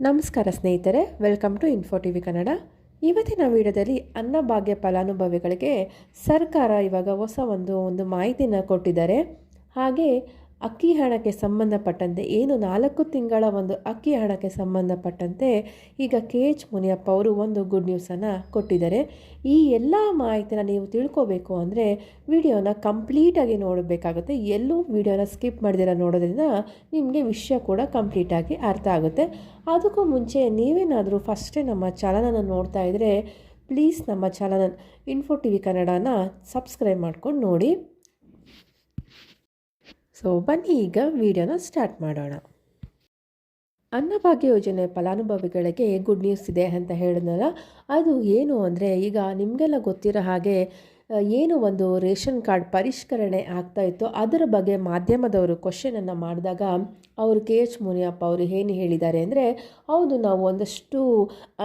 ನಮಸ್ಕಾರ ಸ್ನೇಹಿತರೆ welcome to Info T V Kannada ಇವತ್ತಿನ ವಿಡಿಯೋದಲ್ಲಿ ಅನ್ನಭಾಗ್ಯ ಫಲಾನುಭವಿಗಳಿಗೆ ಸರ್ಕಾರ ಇವಾಗ ಹೊಸ ಒಂದು ಒಂದು ಮಾಹಿತಿನ ಕೊಟ್ಟಿದ್ದಾರೆ. ಹಾಗೆ ಅಕ್ಕಿ ಹಣಕ್ಕೆ ಸಂಬಂಧಪಟ್ಟಂತೆ, ಏನು ನಾಲ್ಕು ತಿಂಗಳ ಒಂದು ಅಕ್ಕಿ ಹಣಕ್ಕೆ ಸಂಬಂಧಪಟ್ಟಂತೆ ಈಗ ಕೆ. ಎಚ್. ಮುನಿಯಪ್ಪ ಅವರು ಒಂದು ಗುಡ್ ನ್ಯೂಸನ್ನು ಕೊಟ್ಟಿದ್ದಾರೆ. ಈ ಎಲ್ಲ ಮಾಹಿತಿನ ನೀವು ತಿಳ್ಕೋಬೇಕು ಅಂದರೆ ವಿಡಿಯೋನ ಕಂಪ್ಲೀಟಾಗಿ ನೋಡಬೇಕಾಗುತ್ತೆ. ಎಲ್ಲೂ ವಿಡಿಯೋನ ಸ್ಕಿಪ್ ಮಾಡಿದಿರ ನೋಡೋದ್ರಿಂದ ನಿಮಗೆ ವಿಷಯ ಕೂಡ ಕಂಪ್ಲೀಟಾಗಿ ಅರ್ಥ ಆಗುತ್ತೆ. ಅದಕ್ಕೂ ಮುಂಚೆ ನೀವೇನಾದರೂ ಫಸ್ಟೇ ನಮ್ಮ ಚಾನಲನ್ನು ನೋಡ್ತಾ ಇದ್ದರೆ ಪ್ಲೀಸ್ ನಮ್ಮ ಚಾನಲ್ ಇನ್ಫೋ ಟಿ ವಿ ಕನ್ನಡನ ಸಬ್ಸ್ಕ್ರೈಬ್ ಮಾಡ್ಕೊಂಡು ನೋಡಿ. ಸೊ ಬನ್ನಿ ಈಗ ವಿಡಿಯೋನ ಸ್ಟಾರ್ಟ್ ಮಾಡೋಣ. ಅನ್ನಭಾಗ್ಯ ಯೋಜನೆ ಫಲಾನುಭವಿಗಳಿಗೆ ಗುಡ್ ನ್ಯೂಸ್ ಇದೆ ಅಂತ ಹೇಳಿದ್ನಲ್ಲ, ಅದು ಏನು ಅಂದರೆ ಈಗ ನಿಮಗೆಲ್ಲ ಗೊತ್ತಿರೋ ಹಾಗೆ ಏನು ಒಂದು ರೇಷನ್ ಕಾರ್ಡ್ ಪರಿಷ್ಕರಣೆ ಆಗ್ತಾ ಇತ್ತು, ಅದರ ಬಗ್ಗೆ ಮಾಧ್ಯಮದವರು ಕ್ವಶನನ್ನು ಮಾಡಿದಾಗ ಅವರು ಕೆ. ಎಚ್. ಮುನಿಯಪ್ಪ ಅವರು ಏನು ಹೇಳಿದ್ದಾರೆ ಅಂದರೆ, ಹೌದು, ನಾವು ಒಂದಷ್ಟು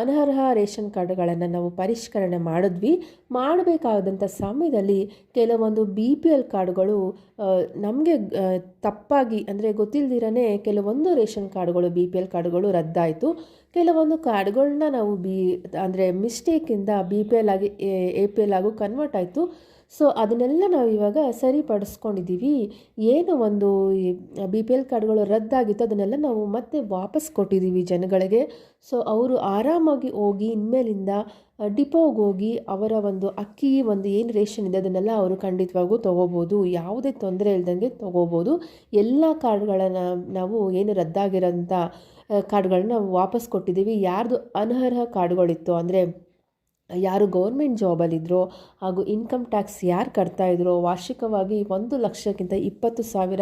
ಅನರ್ಹ ರೇಷನ್ ಕಾರ್ಡ್ಗಳನ್ನು ನಾವು ಪರಿಷ್ಕರಣೆ ಮಾಡಿದ್ವಿ ಮಾಡಬೇಕಾದಂಥ ಸಮಯದಲ್ಲಿ ಕೆಲವೊಂದು ಬಿ ಪಿ ಎಲ್ ಕಾರ್ಡ್ಗಳು ನಮಗೆ ತಪ್ಪಾಗಿ ಅಂದರೆ ಗೊತ್ತಿಲ್ಲದಿರನೇ ಕೆಲವೊಂದು ರೇಷನ್ ಕಾರ್ಡ್ಗಳು, ಬಿ ಪಿ ಎಲ್ ಕಾರ್ಡ್ಗಳು ರದ್ದಾಯಿತು. ಕೆಲವೊಂದು ಕಾರ್ಡ್ಗಳನ್ನ ನಾವು ಬಿ, ಅಂದರೆ ಮಿಸ್ಟೇಕಿಂದ ಬಿ ಪಿ ಎಲ್ ಆಗಿ ಎ ಪಿ ಎಲ್ ಆಗು ಕನ್ವರ್ಟ್ ಆಯಿತು. ಸೊ ಅದನ್ನೆಲ್ಲ ನಾವು ಇವಾಗ ಸರಿಪಡಿಸ್ಕೊಂಡಿದ್ದೀವಿ. ಏನು ಒಂದು ಬಿ ಪಿ ಎಲ್ ಕಾರ್ಡ್ಗಳು ರದ್ದಾಗಿತ್ತು ಅದನ್ನೆಲ್ಲ ನಾವು ಮತ್ತೆ ವಾಪಸ್ ಕೊಟ್ಟಿದ್ದೀವಿ ಜನಗಳಿಗೆ. ಸೊ ಅವರು ಆರಾಮಾಗಿ ಹೋಗಿ, ಇನ್ಮೇಲಿಂದ ಡಿಪೋಗೆ ಹೋಗಿ ಅವರ ಒಂದು ಅಕ್ಕಿ, ಒಂದು ಏನು ರೇಷನ್ ಇದೆ ಅದನ್ನೆಲ್ಲ ಅವರು ಖಂಡಿತವಾಗೂ ತೊಗೋಬೋದು. ಯಾವುದೇ ತೊಂದರೆ ಇಲ್ದಂಗೆ ತೊಗೋಬೋದು. ಎಲ್ಲ ಕಾರ್ಡ್ಗಳನ್ನು ನಾವು ಏನು ರದ್ದಾಗಿರೋಂಥ ಕಾರ್ಡ್ಗಳನ್ನ ನಾವು ವಾಪಸ್ ಕೊಟ್ಟಿದ್ದೀವಿ. ಯಾರ್ದು ಅನರ್ಹ ಕಾರ್ಡ್ಗಳಿತ್ತು ಅಂದರೆ ಯಾರು ಗೌರ್ಮೆಂಟ್ ಜಾಬಲ್ಲಿದ್ದರೋ ಹಾಗೂ ಇನ್ಕಮ್ ಟ್ಯಾಕ್ಸ್ ಯಾರು ಕಟ್ತಾ ಇದ್ರೋ ವಾರ್ಷಿಕವಾಗಿ ಒಂದು ಲಕ್ಷಕ್ಕಿಂತ ಇಪ್ಪತ್ತು ಸಾವಿರ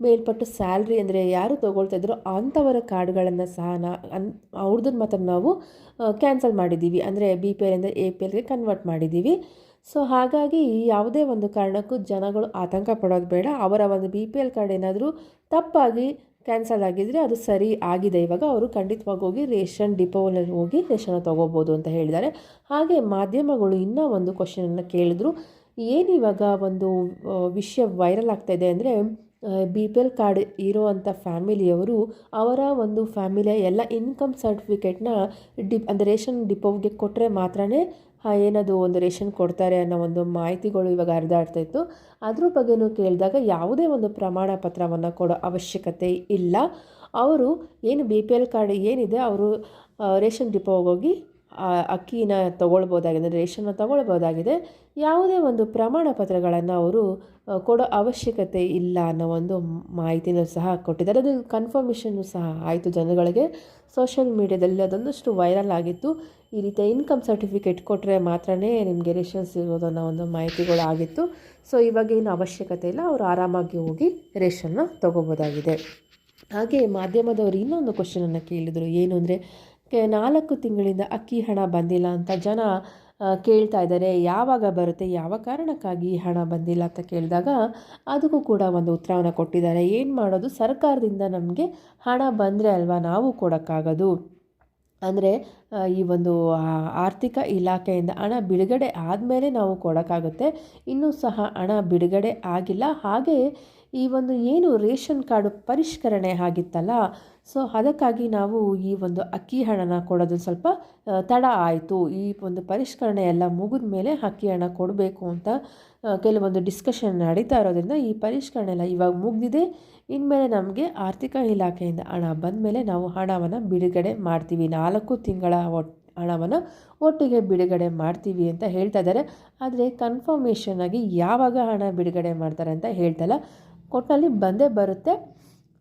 ಮೇಲ್ಪಟ್ಟು ಸ್ಯಾಲ್ರಿ ಅಂದರೆ ಯಾರು ತೊಗೊಳ್ತಾ ಇದ್ರೋ ಅಂಥವರ ಕಾರ್ಡ್ಗಳನ್ನು ಸಹ ನಾ ಅನ್ ಅವ್ರದ್ದನ್ನು ಮಾತ್ರ ನಾವು ಕ್ಯಾನ್ಸಲ್ ಮಾಡಿದ್ದೀವಿ. ಅಂದರೆ ಬಿ ಪಿ ಎಲ್ಲಿಂದ ಎ ಪಿ ಎಲ್ಗೆ ಕನ್ವರ್ಟ್ ಮಾಡಿದ್ದೀವಿ. ಸೊ ಹಾಗಾಗಿ ಯಾವುದೇ ಒಂದು ಕಾರಣಕ್ಕೂ ಜನಗಳು ಆತಂಕ ಪಡೋದು ಬೇಡ. ಅವರ ಒಂದು ಬಿ ಪಿ ಎಲ್ ಕಾರ್ಡ್ ಏನಾದರೂ ತಪ್ಪಾಗಿ ಕ್ಯಾನ್ಸಲ್ ಆಗಿದ್ದರೆ ಅದು ಸರಿ ಆಗಿದೆ. ಇವಾಗ ಅವರು ಖಂಡಿತವಾಗಿ ಹೋಗಿ ರೇಷನ್ ಡಿಪೋನಲ್ಲಿ ಹೋಗಿ ರೇಷನ್ನ ತೊಗೋಬೋದು ಅಂತ ಹೇಳಿದ್ದಾರೆ. ಹಾಗೆ ಮಾಧ್ಯಮಗಳು ಇನ್ನೂ ಒಂದು ಕ್ವಶನನ್ನು ಕೇಳಿದ್ರು. ಏನು ಇವಾಗ ಒಂದು ವಿಷಯ ವೈರಲ್ ಆಗ್ತಾ ಇದೆ ಅಂದರೆ ಬಿ ಪಿ ಎಲ್ ಕಾರ್ಡ್ ಇರೋವಂಥ ಫ್ಯಾಮಿಲಿಯವರು ಅವರ ಒಂದು ಫ್ಯಾಮಿಲಿಯ ಎಲ್ಲ ಇನ್ಕಮ್ ಸರ್ಟಿಫಿಕೇಟ್ನ ಡಿಪ್ ಅಂದರೆ ರೇಷನ್ ಡಿಪೋಗೆ ಕೊಟ್ಟರೆ ಮಾತ್ರನೇ ಏನದು ಒಂದು ರೇಷನ್ ಕೊಡ್ತಾರೆ ಅನ್ನೋ ಒಂದು ಮಾಹಿತಿಗಳು ಇವಾಗ ಹರಿದಾಡ್ತಾ ಇತ್ತು. ಅದ್ರ ಬಗ್ಗೆನೂ ಕೇಳಿದಾಗ ಯಾವುದೇ ಒಂದು ಪ್ರಮಾಣ ಪತ್ರವನ್ನು ಕೊಡೋ ಅವಶ್ಯಕತೆ ಇಲ್ಲ. ಅವರು ಏನು ಬಿ ಪಿ ಎಲ್ ಕಾರ್ಡ್ ಏನಿದೆ ಅವರು ರೇಷನ್ ಡಿಪೋಗೆ ಹೋಗಿ ಆ ಅಕ್ಕಿನ ತಗೊಳ್ಬೋದಾಗಿದೆ, ರೇಷನ್ನ ತಗೊಳ್ಬೋದಾಗಿದೆ, ಯಾವುದೇ ಒಂದು ಪ್ರಮಾಣ ಪತ್ರಗಳನ್ನು ಅವರು ಕೊಡೋ ಅವಶ್ಯಕತೆ ಇಲ್ಲ ಅನ್ನೋ ಒಂದು ಮಾಹಿತಿನೂ ಸಹ ಕೊಟ್ಟಿದ್ದಾರೆ. ಅದು ಕನ್ಫರ್ಮೇಷನ್ನು ಸಹ ಆಯಿತು ಜನಗಳಿಗೆ. ಸೋಷಿಯಲ್ ಮೀಡ್ಯಾದಲ್ಲಿ ಅದೊಂದಷ್ಟು ವೈರಲ್ ಆಗಿತ್ತು. ಈ ರೀತಿಯ ಇನ್ಕಮ್ ಸರ್ಟಿಫಿಕೇಟ್ ಕೊಟ್ಟರೆ ಮಾತ್ರನೇ ನಿಮಗೆ ರೇಷನ್ ಸಿಗೋದು ಅನ್ನೋ ಒಂದು ಮಾಹಿತಿಗಳು ಆಗಿತ್ತು. ಸೊ ಇವಾಗ ಏನು ಅವಶ್ಯಕತೆ ಇಲ್ಲ. ಅವರು ಆರಾಮಾಗಿ ಹೋಗಿ ರೇಷನ್ನ ತೊಗೋಬೋದಾಗಿದೆ ಹಾಗೆ ಮಾಧ್ಯಮದವರು ಇನ್ನೊಂದು ಕ್ವಶನನ್ನು ಕೇಳಿದರು. ಏನು ಅಂದರೆ ನಾಲ್ಕು ತಿಂಗಳಿಂದ ಅಕ್ಕಿ ಹಣ ಬಂದಿಲ್ಲ ಅಂತ ಜನ ಕೇಳ್ತಾ ಇದ್ದಾರೆ. ಯಾವಾಗ ಬರುತ್ತೆ, ಯಾವ ಕಾರಣಕ್ಕಾಗಿ ಹಣ ಬಂದಿಲ್ಲ ಅಂತ ಕೇಳಿದಾಗ ಅದಕ್ಕೂ ಕೂಡ ಒಂದು ಉತ್ತರವನ್ನು ಕೊಟ್ಟಿದ್ದಾರೆ. ಏನು ಮಾಡೋದು? ಸರ್ಕಾರದಿಂದ ನಮಗೆ ಹಣ ಬಂದರೆ ಅಲ್ವಾ? ನಾವು ಕೊಡೋಕ್ಕಾಗೋದು. ಅಂದರೆ ಈ ಒಂದು ಆರ್ಥಿಕ ಇಲಾಖೆಯಿಂದ ಹಣ ಬಿಡುಗಡೆ ಆದಮೇಲೆ ನಾವು ಕೊಡೋಕ್ಕಾಗುತ್ತೆ. ಇನ್ನೂ ಸಹ ಹಣ ಬಿಡುಗಡೆ ಆಗಿಲ್ಲ. ಹಾಗೆ ಈ ಒಂದು ಏನು ರೇಷನ್ ಕಾರ್ಡು ಪರಿಷ್ಕರಣೆ ಆಗಿತ್ತಲ್ಲ, ಸೊ ಅದಕ್ಕಾಗಿ ನಾವು ಈ ಒಂದು ಅಕ್ಕಿ ಹಣನ ಕೊಡೋದು ಸ್ವಲ್ಪ ತಡ ಆಯಿತು. ಈ ಒಂದು ಪರಿಷ್ಕರಣೆ ಎಲ್ಲ ಮುಗಿದ ಮೇಲೆ ಅಕ್ಕಿ ಹಣ ಕೊಡಬೇಕು ಅಂತ ಕೆಲವೊಂದು ಡಿಸ್ಕಷನ್ ನಡೀತಾ ಇರೋದ್ರಿಂದ ಈ ಪರಿಷ್ಕರಣೆ ಎಲ್ಲ ಇವಾಗ ಮುಗಿದಿದೆ. ಇನ್ಮೇಲೆ ನಮಗೆ ಆರ್ಥಿಕ ಇಲಾಖೆಯಿಂದ ಹಣ ಬಂದ ಮೇಲೆ ನಾವು ಹಣವನ್ನು ಬಿಡುಗಡೆ ಮಾಡ್ತೀವಿ. ನಾಲ್ಕು ತಿಂಗಳ ಒಟ್, ಹಣವನ್ನು ಒಟ್ಟಿಗೆ ಬಿಡುಗಡೆ ಮಾಡ್ತೀವಿ ಅಂತ ಹೇಳ್ತಾ ಇದ್ದಾರೆ. ಆದರೆ ಕನ್ಫರ್ಮೇಷನ್ ಆಗಿ ಯಾವಾಗ ಹಣ ಬಿಡುಗಡೆ ಮಾಡ್ತಾರೆ ಅಂತ ಹೇಳ್ತಲ್ಲ ಕೊಟ್ಟಲ್ಲಿ ಬಂದೇ ಬರುತ್ತೆ.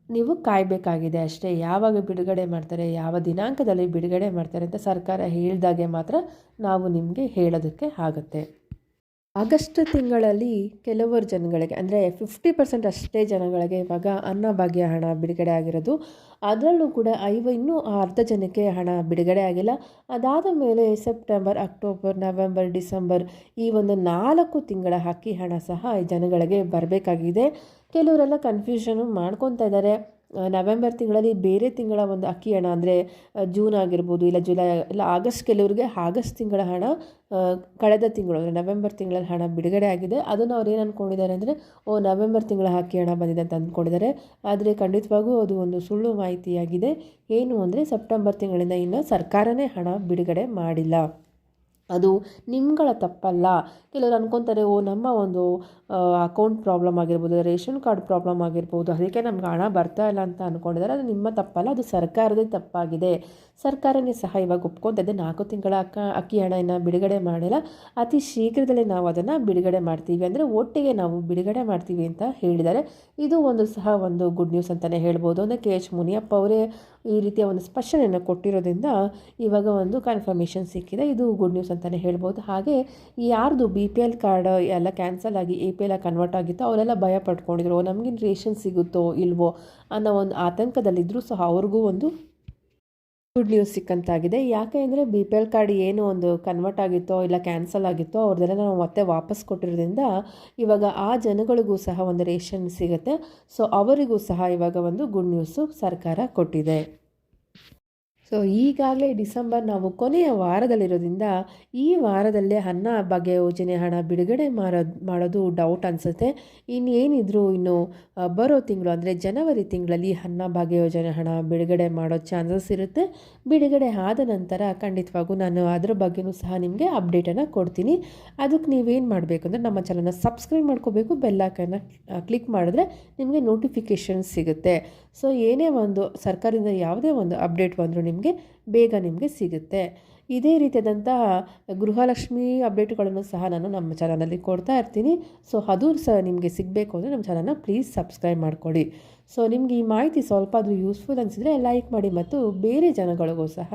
ನೀವು ಕಾಯಬೇಕಾಗಿದೆ ಅಷ್ಟೇ. ಯಾವಾಗ ಬಿಡುಗಡೆ ಮಾಡ್ತಾರೆ, ಯಾವ ದಿನಾಂಕದಲ್ಲಿ ಬಿಡುಗಡೆ ಮಾಡ್ತಾರೆ ಅಂತ ಸರ್ಕಾರ ಹೇಳಿದಾಗೆ ಮಾತ್ರ ನಾವು ನಿಮಗೆ ಹೇಳೋದಕ್ಕೆ ಆಗುತ್ತೆ. ಆಗಸ್ಟ್ ತಿಂಗಳಲ್ಲಿ ಕೆಲವರು ಜನಗಳಿಗೆ, ಅಂದರೆ ಫಿಫ್ಟಿ ಪರ್ಸೆಂಟ್ ಅಷ್ಟೇ ಜನಗಳಿಗೆ ಇವಾಗ ಅನ್ನಭಾಗ್ಯ ಹಣ ಬಿಡುಗಡೆ ಆಗಿರೋದು. ಅದರಲ್ಲೂ ಕೂಡ ಐವ, ಇನ್ನೂ ಅರ್ಧ ಜನಕ್ಕೆ ಹಣ ಬಿಡುಗಡೆ ಆಗಿಲ್ಲ. ಅದಾದ ಮೇಲೆ ಸೆಪ್ಟೆಂಬರ್ ಅಕ್ಟೋಬರ್ ನವೆಂಬರ್ ಡಿಸೆಂಬರ್ ಈ ಒಂದು ನಾಲ್ಕು ತಿಂಗಳ ಹಾಕಿ ಹಣ ಸಹ ಈ ಜನಗಳಿಗೆ ಬರಬೇಕಾಗಿದೆ. ಕೆಲವರೆಲ್ಲ ಕನ್ಫ್ಯೂಷನು ಮಾಡ್ಕೊತಾ ಇದ್ದಾರೆ. ನವೆಂಬರ್ ತಿಂಗಳಲ್ಲಿ ಬೇರೆ ತಿಂಗಳ ಒಂದು ಅಕ್ಕಿ ಹಣ, ಅಂದರೆ ಜೂನ್ ಆಗಿರ್ಬೋದು ಇಲ್ಲ ಜುಲೈ, ಇಲ್ಲ ಆಗಸ್ಟ್ ಕೆಲವರಿಗೆ ಆಗಸ್ಟ್ ತಿಂಗಳ ಹಣ ಕಳೆದ ತಿಂಗಳು, ಅಂದರೆ ನವೆಂಬರ್ ತಿಂಗಳಲ್ಲಿ ಹಣ ಬಿಡುಗಡೆ ಆಗಿದೆ. ಅದನ್ನು ಅವ್ರು ಏನು ಅಂದ್ಕೊಂಡಿದ್ದಾರೆ ಅಂದರೆ, ಓ, ನವೆಂಬರ್ ತಿಂಗಳ ಅಕ್ಕಿ ಹಣ ಬಂದಿದೆ ಅಂತ ಅಂದ್ಕೊಂಡಿದ್ದಾರೆ ಆದರೆ ಖಂಡಿತವಾಗೂ ಅದು ಒಂದು ಸುಳ್ಳು ಮಾಹಿತಿಯಾಗಿದೆ. ಏನು ಅಂದರೆ, ಸೆಪ್ಟೆಂಬರ್ ತಿಂಗಳಿಂದ ಇನ್ನೂ ಸರ್ಕಾರನೇ ಹಣ ಬಿಡುಗಡೆ ಮಾಡಿಲ್ಲ. ಅದು ನಿಮ್ಗಳ ತಪ್ಪಲ್ಲ. ಕೆಲವರು ಅನ್ಕೊತಾರೆ, ಓ, ನಮ್ಮ ಒಂದು ಅಕೌಂಟ್ ಪ್ರಾಬ್ಲಮ್ ಆಗಿರ್ಬೋದು, ರೇಷನ್ ಕಾರ್ಡ್ ಪ್ರಾಬ್ಲಮ್ ಆಗಿರ್ಬೋದು, ಅದಕ್ಕೆ ನಮ್ಗೆ ಹಣ ಬರ್ತಾ ಇಲ್ಲ ಅಂತ ಅಂದ್ಕೊಂಡಿದ್ದಾರೆ ಅದು ನಿಮ್ಮ ತಪ್ಪಲ್ಲ, ಅದು ಸರ್ಕಾರದೇ ತಪ್ಪಾಗಿದೆ. ಸರ್ಕಾರನೇ ಸಹ ಇವಾಗ ಒಪ್ಕೊತದೆ ನಾಲ್ಕು ತಿಂಗಳ ಅಕ್ಕ, ಅಕ್ಕಿ ಹಣನ ಬಿಡುಗಡೆ ಮಾಡಿಲ್ಲ. ಅತಿ ಶೀಘ್ರದಲ್ಲೇ ನಾವು ಅದನ್ನು ಬಿಡುಗಡೆ ಮಾಡ್ತೀವಿ ಅಂದರೆ ಒಟ್ಟಿಗೆ ನಾವು ಬಿಡುಗಡೆ ಮಾಡ್ತೀವಿ ಅಂತ ಹೇಳಿದ್ದಾರೆ. ಇದು ಒಂದು ಸಹ ಒಂದು ಗುಡ್ ನ್ಯೂಸ್ ಅಂತಲೇ ಹೇಳ್ಬೋದು. ಅಂದರೆ ಕೆ ಎಚ್ ಮುನಿಯಪ್ಪ ಅವರೇ ಈ ರೀತಿಯ ಒಂದು ಸ್ಪಷ್ಟನೆಯನ್ನು ಕೊಟ್ಟಿರೋದ್ರಿಂದ ಇವಾಗ ಒಂದು ಕನ್ಫರ್ಮೇಷನ್ ಸಿಕ್ಕಿದೆ. ಇದು ಗುಡ್ ನ್ಯೂಸ್ ಅಂತಲೇ ಹೇಳ್ಬೋದು. ಹಾಗೆ ಯಾರ್ದು ಬಿ ಪಿ ಎಲ್ ಕಾರ್ಡ್ ಎಲ್ಲ ಕ್ಯಾನ್ಸಲ್ ಆಗಿ ಎ ಪಿ ಎಲ್ ಕನ್ವರ್ಟ್ ಆಗಿತ್ತೋ ಅವರೆಲ್ಲ ಭಯ ಪಡ್ಕೊಂಡಿದ್ರು ನಮಗಿನ್ ರೇಷನ್ ಸಿಗುತ್ತೋ ಇಲ್ವೋ ಅನ್ನೋ ಒಂದು ಆತಂಕದಲ್ಲಿದ್ದರೂ ಸಹ ಅವ್ರಿಗೂ ಒಂದು ಗುಡ್ ನ್ಯೂಸ್ ಸಿಕ್ಕಂತಾಗಿದೆ. ಯಾಕೆ ಅಂದರೆ ಬಿ ಪಿ ಎಲ್ ಕಾರ್ಡ್ ಏನು ಒಂದು ಕನ್ವರ್ಟ್ ಆಗಿತ್ತೋ ಇಲ್ಲ ಕ್ಯಾನ್ಸಲ್ ಆಗಿತ್ತೋ ಅವ್ರದ್ದೆಲ್ಲ ನಾವು ಮತ್ತೆ ವಾಪಸ್ ಕೊಟ್ಟಿರೋದ್ರಿಂದ ಇವಾಗ ಆ ಜನಗಳಿಗೂ ಸಹ ಒಂದು ರೇಷನ್ ಸಿಗುತ್ತೆ. ಸೊ ಅವರಿಗೂ ಸಹ ಇವಾಗ ಒಂದು ಗುಡ್ ನ್ಯೂಸು ಸರ್ಕಾರ ಕೊಟ್ಟಿದೆ. ಸೊ ಈಗಾಗಲೇ ಡಿಸೆಂಬರ್ ನಾವು ಕೊನೆಯ ವಾರದಲ್ಲಿರೋದ್ರಿಂದ ಈ ವಾರದಲ್ಲೇ ಅನ್ನ ಭಾಗ್ಯ ಯೋಜನೆ ಹಣ ಬಿಡುಗಡೆ ಮಾಡೋದು ಮಾಡೋದು ಡೌಟ್ ಅನಿಸುತ್ತೆ. ಇನ್ನೇನಿದ್ರು ಇನ್ನು ಬರೋ ತಿಂಗಳು ಅಂದರೆ ಜನವರಿ ತಿಂಗಳಲ್ಲಿ ಅನ್ನ ಭಾಗ್ಯ ಯೋಜನೆ ಹಣ ಬಿಡುಗಡೆ ಮಾಡೋ ಚಾನ್ಸಸ್ ಇರುತ್ತೆ. ಬಿಡುಗಡೆ ಆದ ನಂತರ ಖಂಡಿತವಾಗೂ ನಾನು ಅದರ ಬಗ್ಗೆನೂ ಸಹ ನಿಮಗೆ ಅಪ್ಡೇಟನ್ನು ಕೊಡ್ತೀನಿ. ಅದಕ್ಕೆ ನೀವೇನು ಮಾಡಬೇಕು ಅಂದರೆ ನಮ್ಮ ಚಾನಲ್ನ ಸಬ್ಸ್ಕ್ರೈಬ್ ಮಾಡ್ಕೋಬೇಕು ಬೆಲ್ಲೈಕನ್ನ ಕ್ಲಿಕ್ ಮಾಡಿದ್ರೆ ನಿಮಗೆ ನೋಟಿಫಿಕೇಷನ್ ಸಿಗುತ್ತೆ. ಸೊ ಏನೇ ಒಂದು ಸರ್ಕಾರದಿಂದ ಯಾವುದೇ ಒಂದು ಅಪ್ಡೇಟ್ ಬಂದರೂ ಬೇಗ ನಿಮಗೆ ಸಿಗುತ್ತೆ. ಇದೇ ರೀತಿಯಾದಂತಹ ಗೃಹಲಕ್ಷ್ಮಿ ಅಪ್ಡೇಟ್ಗಳನ್ನು ಸಹ ನಾನು ನಮ್ಮ ಚಾನಲಲ್ಲಿ ಕೊಡ್ತಾ ಇರ್ತೀನಿ. ಸೊ, ಅದು ಸಹ ನಿಮಗೆ ಸಿಗಬೇಕು ಅಂದರೆ ನಮ್ಮ ಚಾನಲ್ನ ಪ್ಲೀಸ್ ಸಬ್ಸ್ಕ್ರೈಬ್ ಮಾಡ್ಕೊಳ್ಳಿ ಸೊ, ನಿಮಗೆ ಈ ಮಾಹಿತಿ ಸ್ವಲ್ಪ ಆದರೂ ಯೂಸ್ಫುಲ್ ಅನಿಸಿದರೆ ಲೈಕ್ ಮಾಡಿ ಮತ್ತು ಬೇರೆ ಜನಗಳಿಗೂ ಸಹ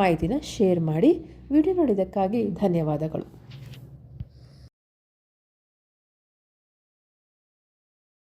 ಮಾಹಿತಿನ ಶೇರ್ ಮಾಡಿ. ವಿಡಿಯೋ ನೋಡಿದ್ದಕ್ಕಾಗಿ ಧನ್ಯವಾದಗಳು.